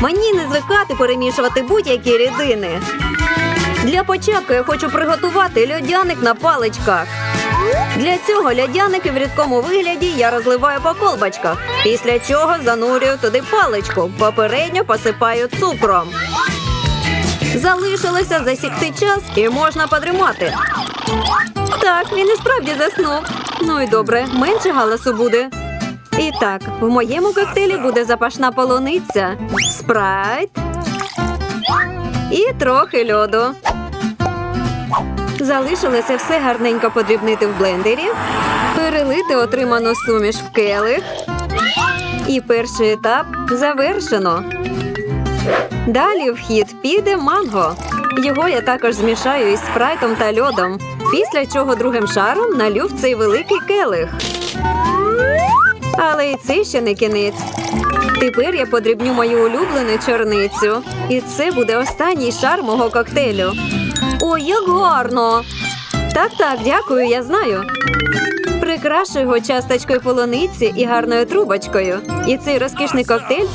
Мені не звикати перемішувати будь-які рідини. Для початку я хочу приготувати льодяник на паличках. Для цього льодяники в рідкому вигляді я розливаю по колбочках, після чого занурюю туди паличку, попередньо посипаю цукром. Залишилося засікти час і можна потримати. Так, він і справді заснув. Ну і добре, менше галасу буде. Так, в моєму коктейлі буде запашна полуниця, спрайт і трохи льоду. Залишилося все гарненько подрібнити в блендері, перелити отриману суміш в келих. І перший етап завершено. Далі в хід піде манго. Його я також змішаю із спрайтом та льодом. Після чого другим шаром налю в цей великий келих. І це ще не кінець. Тепер я подрібню мою улюблену чорницю. І це буде останній шар мого коктейлю. Ой, як гарно! Так, так, дякую, я знаю. Прикрашу його часточкою полуниці і гарною трубочкою. І цей розкішний коктейль